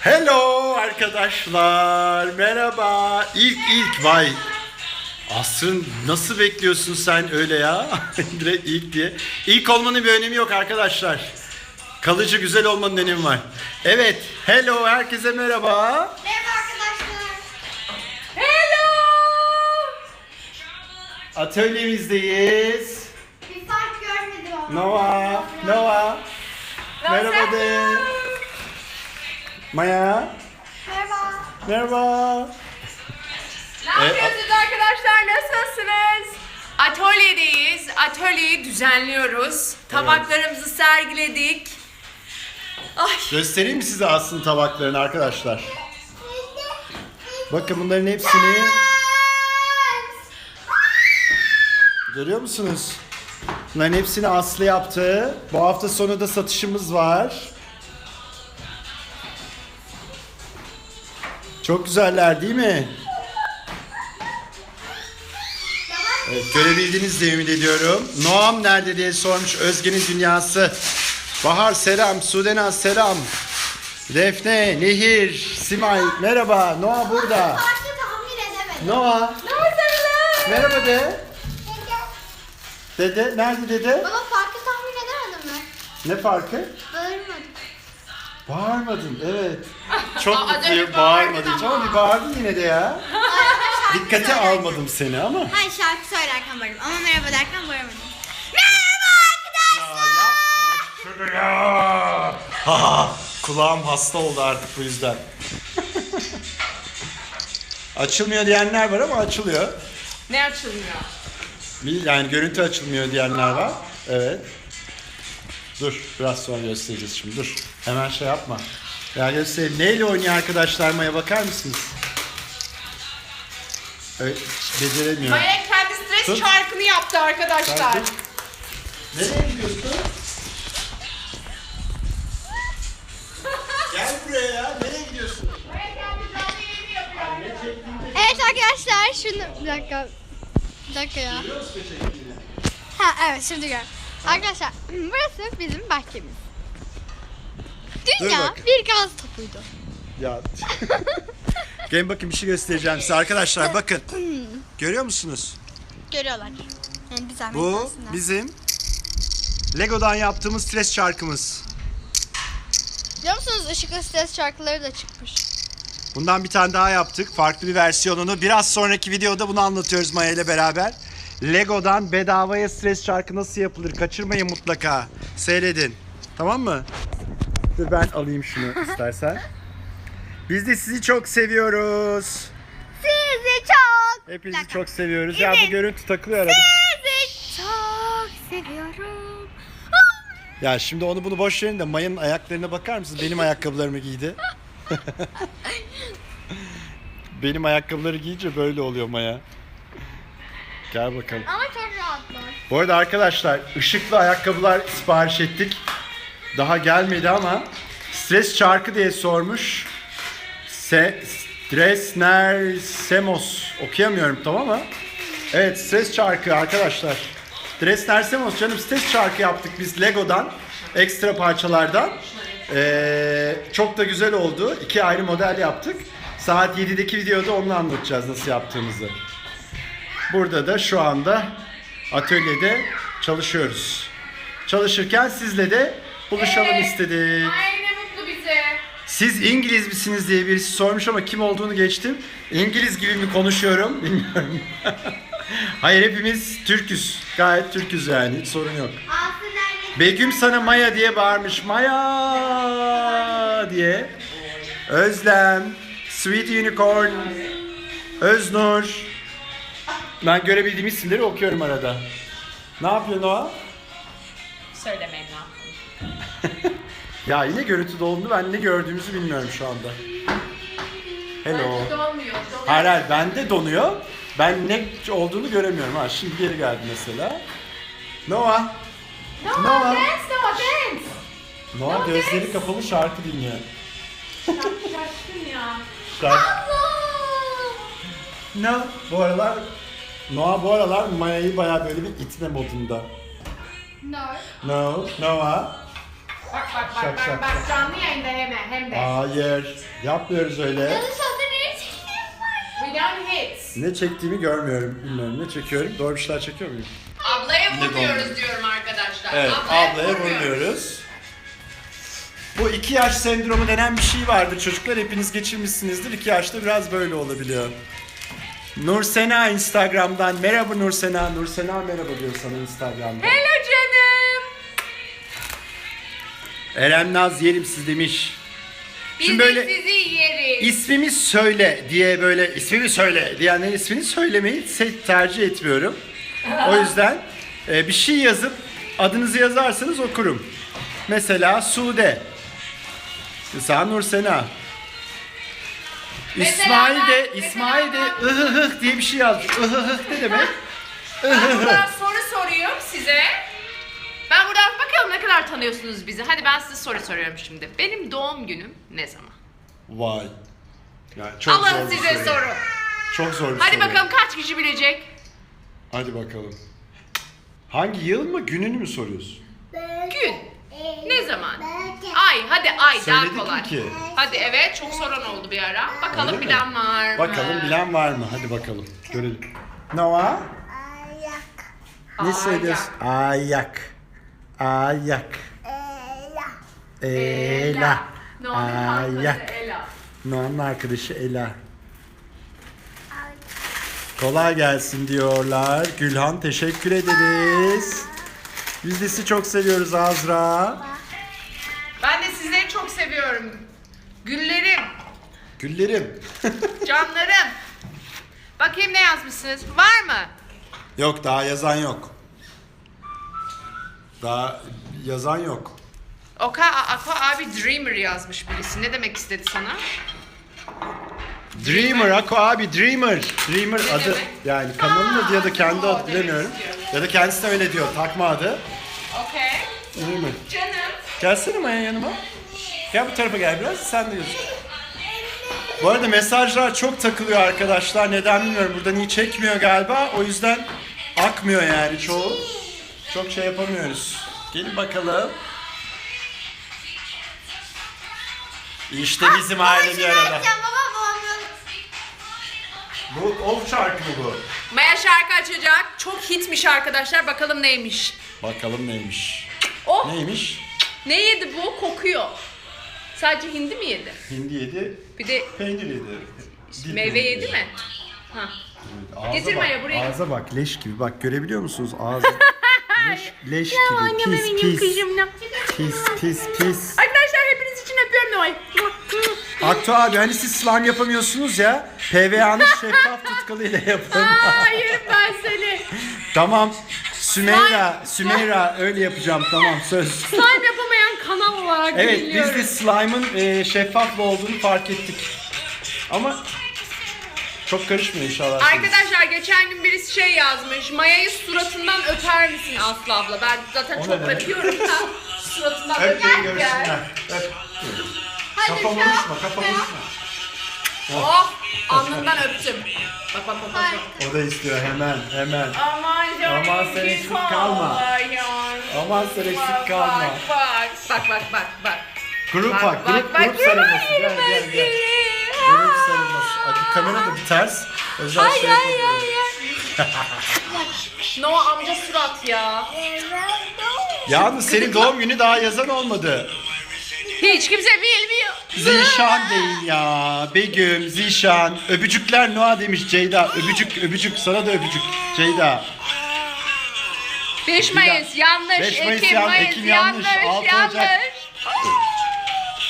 Hello arkadaşlar. Merhaba. İlk ilk vay. Asrın nasıl bekliyorsun sen öyle ya? Direkt ilk diye. İlk olmanın bir önemi yok arkadaşlar. Kalıcı güzel olmanın önemi var. Evet. Hello herkese merhaba. Merhaba arkadaşlar. Atölyemizdeyiz. Bir fark görmedim ama. Noah, Noah. Merhaba de. Maya. Merhaba. Merhaba. Ne yapıyorsunuz arkadaşlar? Nasılsınız? Atölyedeyiz. Atölyeyi düzenliyoruz. Tabaklarımızı sergiledik. Ay Göstereyim mi size aslında tabaklarını arkadaşlar? Bakın bunların hepsini görüyor musunuz? Bunların hepsini Aslı yaptı. Bu hafta sonu da satışımız var. Çok güzeller değil mi? Evet, görebildiniz diye ümit ediyorum. Noam nerede diye sormuş Özge'nin dünyası. Bahar selam, Sudena selam. Defne, Nehir, Simay merhaba. Noah burada. Edemedim. Noah merhaba de. Dede nerede dede? Baba farkı tahmin edemedim mi? Ne farkı? Bağırmadım. Bağırmadın evet. Çok Aa, mutluyum evet, bağırmadın bağırdın ama ama. bir bağırdın yine de ya. Dikkate almadım seni ama. Hayır şarkı söylerken bağırdım ama merhaba derken bağırmadım. Ya yapma şunu ya. Ha, kulağım hasta oldu artık bu yüzden. Açılmıyor diyenler var ama açılıyor. ne açılmıyor? Yani görüntü açılmıyor diyenler var. Evet. Dur biraz sonra göstereceğiz şimdi dur. Hemen şey yapma. Ya göstereyim. Neyle oynuyor arkadaşlar Maya bakar mısınız? Evet, beceremiyor. Maya kendi stres Tut. çarkını yaptı arkadaşlar. Tut. Nereye gidiyorsun? Gel buraya ya. Nereye gidiyorsun? Maya kendi canlı yayını yapıyor. Çektiğinde Evet arkadaşlar şunu bir dakika. Bir dakika ya. Ha evet şimdi gör. Arkadaşlar burası bizim bahçemiz. Dünya bak. bir gaz topuydu. Ya. Gelin bakın bir şey göstereceğim size arkadaşlar bakın. Görüyor musunuz? Görüyorlar. Yani bir zahmet Bu görsünler. bizim Lego'dan yaptığımız stres çarkımız. Biliyor musunuz ışıklı stres şarkıları da çıkmış. Bundan bir tane daha yaptık. Farklı bir versiyonunu. Biraz sonraki videoda bunu anlatıyoruz Maya ile beraber. Lego'dan bedavaya stres çarkı nasıl yapılır? Kaçırmayın mutlaka. Seyredin. Tamam mı? Dur ben alayım şunu istersen. Biz de sizi çok seviyoruz. Sizi çok. Hepinizi çok seviyoruz. Ya bu görüntü takılıyor arada. Sizi çok seviyorum. Ya şimdi onu bunu boş verin de Maya'nın ayaklarına bakar mısınız? Benim ayakkabılarımı giydi. Benim ayakkabıları giyince böyle oluyor Maya. Gel bakalım. Ama çok rahatlar. Bu arada arkadaşlar ışıklı ayakkabılar sipariş ettik. Daha gelmedi ama stres çarkı diye sormuş. Se Dresner Semos okuyamıyorum tamam mı? Evet stres çarkı arkadaşlar. Dresner Semos canım stres çarkı yaptık biz Lego'dan. Ekstra parçalardan. Ee, çok da güzel oldu. İki ayrı model yaptık. Saat 7'deki videoda onu anlatacağız nasıl yaptığımızı. Burada da şu anda atölyede çalışıyoruz. Çalışırken sizle de buluşalım Evet. istedik. Ay ne mutlu bize. Siz İngiliz misiniz diye birisi sormuş ama kim olduğunu geçtim. İngiliz gibi mi konuşuyorum bilmiyorum. Hayır hepimiz Türküz. Gayet Türküz yani hiç sorun yok. Nerede? Begüm sana Maya diye bağırmış. Maya diye. Özlem, Sweet Unicorn, Öznur. Ben görebildiğim isimleri okuyorum arada. Ne yapıyorsun o? Söylemeyin ne yaptım. Ya yine görüntü doldu. Ben ne gördüğümüzü bilmiyorum şu anda. Hello. Hayır hayır bende donuyor. Ben ne olduğunu göremiyorum. Ha şimdi geri geldi mesela. Noah. No, Noah. dance, no, dance. Noah gözleri kapalı şarkı dinliyor. Şaşkın ya. Şarkı. No. Bu aralar Noah bu aralar Maya'yı bayağı böyle bir itme modunda. No. No. Noah. Bak bak bak Şak, bak şak, bak şak. canlı yayında hemen hem de. Hayır. Yapmıyoruz öyle. Yanlış oldu nereye çekeyim var? We don't hit. Ne çektiğimi görmüyorum. Bilmiyorum ne çekiyorum. Doğru bir şeyler çekiyor muyum? Ablaya vurmuyoruz diyorum. Evet, ablaya vurmuyoruz. Bu iki yaş sendromu denen bir şey vardır çocuklar. Hepiniz geçirmişsinizdir. İki yaşta biraz böyle olabiliyor. Nursena Instagram'dan. Merhaba Nursena. Nursena merhaba diyor sana Instagram'da. Hello canım. Eren Naz yerim siz demiş. Biz Şimdi de böyle- sizi yeriz. İsmimi söyle diye böyle ismimi söyle diyenlerin ismini söylemeyi se- tercih etmiyorum. O yüzden e, bir şey yazıp adınızı yazarsanız okurum. Mesela Sude. Mesela Nursena. Mesela İsmail ben- de mesela İsmail de ben- ıhıhıh diye bir şey yazmış. Ihıhıh ne demek? Ben buradan soru soruyorum size. Ben buradan bakalım ne kadar tanıyorsunuz bizi. Hadi ben size soru soruyorum şimdi. Benim doğum günüm ne zaman? Vay. Yani çok zor Alın bir size soru. soru. Çok zor bir Hadi soru. bakalım kaç kişi bilecek? Hadi bakalım. Hangi yıl mı gününü mü soruyorsun? Gün. Ne zaman? Ay hadi ay Söyledik daha kolay. ki? Hadi evet çok soran oldu bir ara. Bakalım Öyle mi? bilen var mı? Bakalım bilen var mı? Hadi bakalım. Görelim. Noah? Ne Ayak. söylüyorsun? Ayak. Ayak. Ela. Noah'nın Ayak. kankası Ela. Noah'nın arkadaşı Ela. Kolay gelsin diyorlar. Gülhan teşekkür ederiz. Biz de sizi çok seviyoruz Azra. Ben de sizleri çok seviyorum. Güllerim, Güllerim. canlarım. Bakayım ne yazmışsınız. Var mı? yok daha yazan yok. Daha yazan yok. Oka, Ako abi Dreamer yazmış birisi. Ne demek istedi sana? Dreamer, Ako abi Dreamer. Dreamer Ne adı demek? yani kanalın adı ya da kendi adı bilemiyorum. Ya da kendisi de öyle diyor takma adı. Okey. Dreamer. Canım. Gelsene Maya yanıma. Gel bu tarafa gel biraz sen de gözük. Bu arada mesajlar çok takılıyor arkadaşlar. Neden bilmiyorum. Buradan iyi çekmiyor galiba. O yüzden akmıyor yani çoğu. Çok şey yapamıyoruz. Gelin bakalım. İşte bizim aile bir arada. Yapacağım baba. Bu of şarkı mı bu? Maya şarkı açacak. Çok hitmiş arkadaşlar. Bakalım neymiş. Bakalım neymiş. Oh Neymiş? ne yedi bu? Kokuyor. Sadece hindi mi yedi? Hindi yedi, Bir de peynir yedi. Dil meyve peyniri. yedi mi? Ha. Evet, ağza Getir bak, Maya, buraya Ağza bak leş gibi. Bak görebiliyor musunuz ağzı? leş, leş gibi. Pis pis. Pis pis pis. Arkadaşlar Aktu abi hani siz slime yapamıyorsunuz ya. PVA'nın şeffaf tutkalıyla yapın. Hayır ben seni. tamam. Sümeyra, Sümeyra öyle yapacağım tamam söz. Slime yapamayan kanal olarak Evet biz de slime'ın e, şeffaf olduğunu fark ettik. Ama çok karışmıyor inşallah. Arkadaşlar geçen gün birisi şey yazmış. Maya'yı suratından öper misin Aslı abla? Ben zaten O çok demek? öpüyorum da. suratından Öp beni öper görsünler. Öp. Hadi Kafam şu vuruşma, kafam vuruşma. Oh alnından öptüm. Bak bak bak bak. Harika. O da istiyor hemen hemen. Aman canım. Aman sen eksik kalma. Aman sen eksik kalma. Bak bak bak bak bak bak. Grup Bak, bak, grup, bak, grup sarılması. hayır, Gel gel gel. Grup sarılması. Hadi kamera da bir ters. Özel Ay şey ay yapamıyorum. ay ay. Noah amca surat ya. Yalnız senin doğum günü daha yazan olmadı. Hiç kimse bilmiyor. Zişan değil ya. Begüm, Zişan. Öpücükler Noah demiş Ceyda. Öpücük, öpücük. Sana da öpücük. Ceyda. 5 Mayıs yanlış. 5 Mayıs yan- Ekim yanlış, altı. Ocak.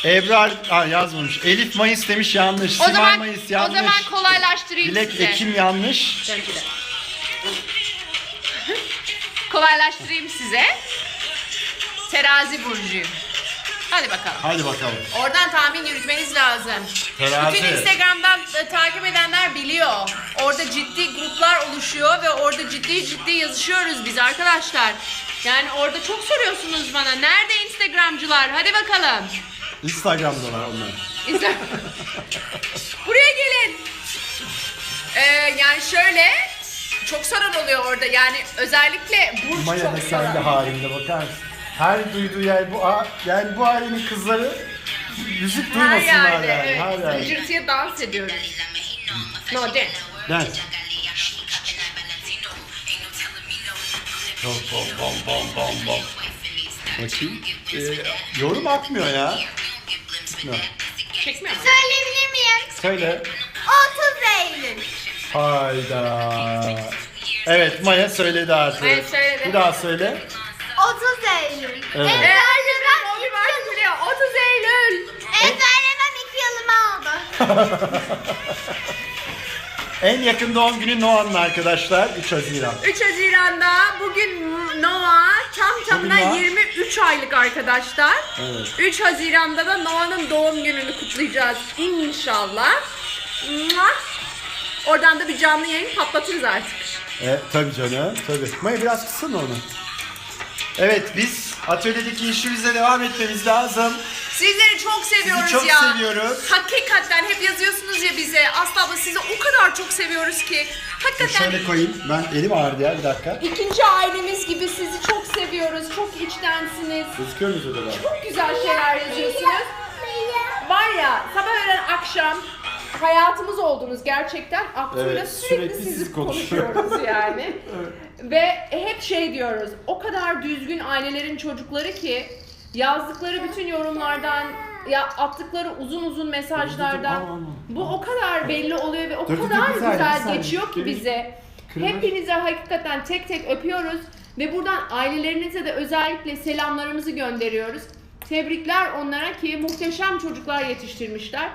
Ebrar ha, yazmamış. Elif Mayıs demiş yanlış. O Simay zaman Mayıs o yanlış. zaman kolaylaştırayım Dilek size. Ekim yanlış. Kolaylaştırayım size. Terazi burcuyum. Hadi bakalım. Hadi bakalım. Oradan tahmin yürütmeniz lazım. Terazi. Bütün Instagram'dan e, takip edenler biliyor. Orada ciddi gruplar oluşuyor ve orada ciddi ciddi yazışıyoruz biz arkadaşlar. Yani orada çok soruyorsunuz bana. Nerede Instagramcılar? Hadi bakalım. Instagram'da var onlar. İnsta- Buraya gelin. Ee, yani şöyle çok soran oluyor orada. Yani özellikle burç Maya da çok kendi soran. halinde bakar mısın? Her duyduğu yer bu a- yani bu ailenin kızları müzik Her duymasınlar yerde, yani. evet. Her yerde. Cırtıya dans ediyoruz. No, dance. Dance. Bom bom bom bom bom bom. Bakayım. Ee, yorum akmıyor ya. Ne? Çekmiyor mu? Söyleyebilir miyim? Söyle. 30 Eylül. Hayda. Evet Maya söyledi artık. Maya söyledi. Bir daha söyle. 30 Eylül. Evet. Evet. Herkesin Bobby biliyor. 30 Eylül. Ezberlemem 2 yılımı aldı. En yakın doğum günü Noah'nın arkadaşlar 3 Haziran. 3 Haziran'da bugün Noah tam tamına Bugün Noah. 23 aylık arkadaşlar. Evet. 3 Haziran'da da Noah'nın doğum gününü kutlayacağız inşallah. Mua. Oradan da bir canlı yayın patlatırız artık. E, tabii canım, tabii. Maya biraz kıssana onu. Evet, biz atölyedeki işimize devam etmemiz lazım. Sizleri çok seviyoruz Sizi çok ya. seviyoruz. Hakikaten hep yazıyorsunuz ya bize. Aslı abla sizi o kadar çok seviyoruz ki. Hakikaten Şöyle koyayım. Ben elim ağrıdı ya bir dakika. ikinci ailemiz gibi sizi çok seviyoruz. Çok içtensiniz. Gözüküyor muyuz orada? Çok güzel şeyler yazıyorsunuz. Var ya sabah öğlen akşam hayatımız oldunuz gerçekten. Aklıyla Evet, sürekli, sürekli sizi sizi konuşuyor. konuşuyoruz yani. Ve hep şey diyoruz. O kadar düzgün ailelerin çocukları ki yazdıkları bütün yorumlardan ya attıkları uzun uzun mesajlardan bu o kadar belli oluyor ve o kadar güzel geçiyor ki bize. Hepinize hakikaten tek tek öpüyoruz ve buradan ailelerinize de özellikle selamlarımızı gönderiyoruz. Tebrikler onlara ki muhteşem çocuklar yetiştirmişler.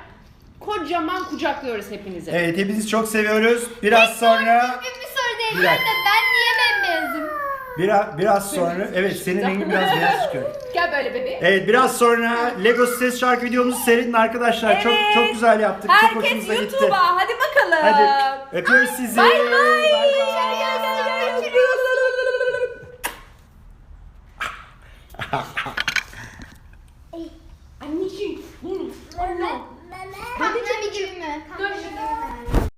Kocaman kucaklıyoruz hepinizi. Evet, hepinizi çok seviyoruz. Biraz sonra, bir soru değil. Bir dakika. ben niye? Biraz, biraz sonra, evet senin rengin biraz beyaz çıkıyor. Gel böyle bebeğim. Evet, biraz sonra Lego Ses şarkı videomuzu seyredin arkadaşlar. Çok çok güzel yaptık. çok Herkes hoşumuza gitti. YouTube'a hadi bakalım. Hadi, öpüyoruz sizi. Bay bay. Bay bay. Anneciğim. Anne. Tatlı